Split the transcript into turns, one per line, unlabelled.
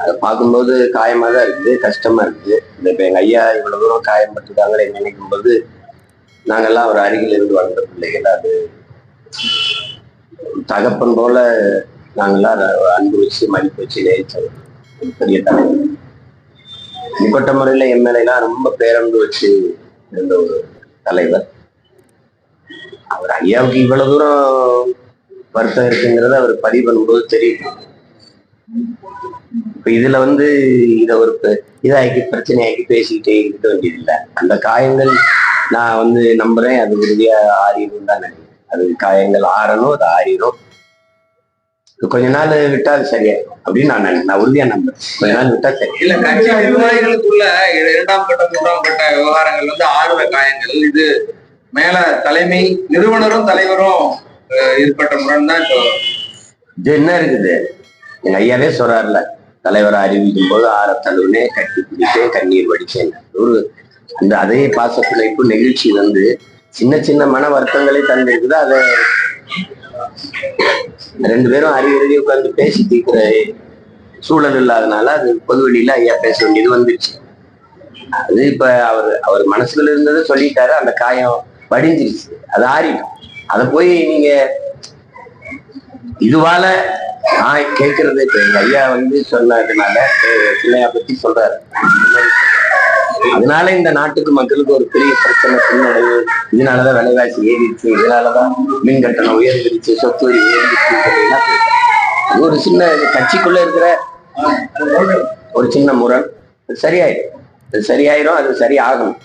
அதை பார்க்கும்போது காயமா தான் இருக்குது கஷ்டமா இருக்குது. இந்த இப்ப எங்க ஐயா இவ்வளவு தூரம் காயப்பட்டிருக்காங்களே நினைக்கும் போது நாங்கெல்லாம் அவர் அருகில் இருந்து வளர்ந்த பிள்ளைகள் அது. தகப்பன் போல நாங்கெல்லாம் அன்பு வச்சு மதிப்பு வச்சு நேசிச்சோம் பெரிய தலைவர். தனிப்பட்ட முறையில என் ரொம்ப பேரன்பு வச்சு இருந்த ஒரு தலைவர். அவர் ஐயாவுக்கு இவ்வளவு தூரம் வருத்தம் இருக்குங்கிறத அவர் பதிவு பண்ணும்போது தெரியும் இப்ப இதுல வந்து இத ஒரு இதாக்கி பிரச்சனையாக்கி பேசிக்கிட்டே இருக்க வேண்டியதில்லை. அந்த காயங்கள் நான் வந்து நம்புறேன். அது உறுதியா ஆறிடும் தான் அது காயங்கள் ஆறணும் அது ஆறிடும் கொஞ்ச நாள் விட்டா சரியாயிடும் அப்படின்னு நான் நினை- உறுதியா நம்புறேன். கொஞ்ச நாள் விட்டா சரி.
இல்ல கட்சி நிர்வாகிகளுக்குள்ள இரண்டாம் கட்ட மூன்றாம் கட்ட விவகாரங்கள் வந்து ஆழ்வ காயங்கள். இது மேல தலைமை நிறுவனரும் தலைவரும் ஏற்பட்ட முரண் தான் இப்போ.
இது என்ன இருக்குது? எங்க ஐயாவே சொல்றாருல தலைவரை அறிவிக்கும் போது ஆற தழுவுனே கட்டி பிடிச்சேன் கண்ணீர் வடிச்சேன் ஒரு அந்த அதே பாசப்பிழைப்பு நெகிழ்ச்சி வந்து சின்ன சின்ன மன வருத்தங்களை தந்திருக்குது. அதை ரெண்டு பேரும் அறிவுறுதி உட்கார்ந்து பேசி தீர்க்கிற சூழல் இல்லாதனால அது பொதுவெளியில ஐயா பேச வேண்டியது வந்துருச்சு. அது இப்ப அவர் அவர் மனசுல இருந்ததை சொல்லிட்டாரு அந்த காயம் வடிஞ்சிருச்சு. அது ஆறிடும். அதை போய் நீங்க இதுவால நான் கேட்கறது இப்ப ஐயா வந்து சொன்னதுனால பிள்ளையா பத்தி சொல்றாரு. அதனால இந்த நாட்டுக்கு மக்களுக்கு ஒரு பெரிய பிரச்சனை பின்னடைவு. இதனாலதான் விலைவாசி ஏறிடுச்சு. இதனாலதான் மின் கட்டணம் உயர்ந்துருச்சு சொத்து வரி உயர்ந்துருச்சு ஒரு சின்ன கட்சிக்குள்ள இருக்கிற ஒரு சின்ன முரண். சரியாயிடும். அது சரியாயிரும் அது சரியாகணும்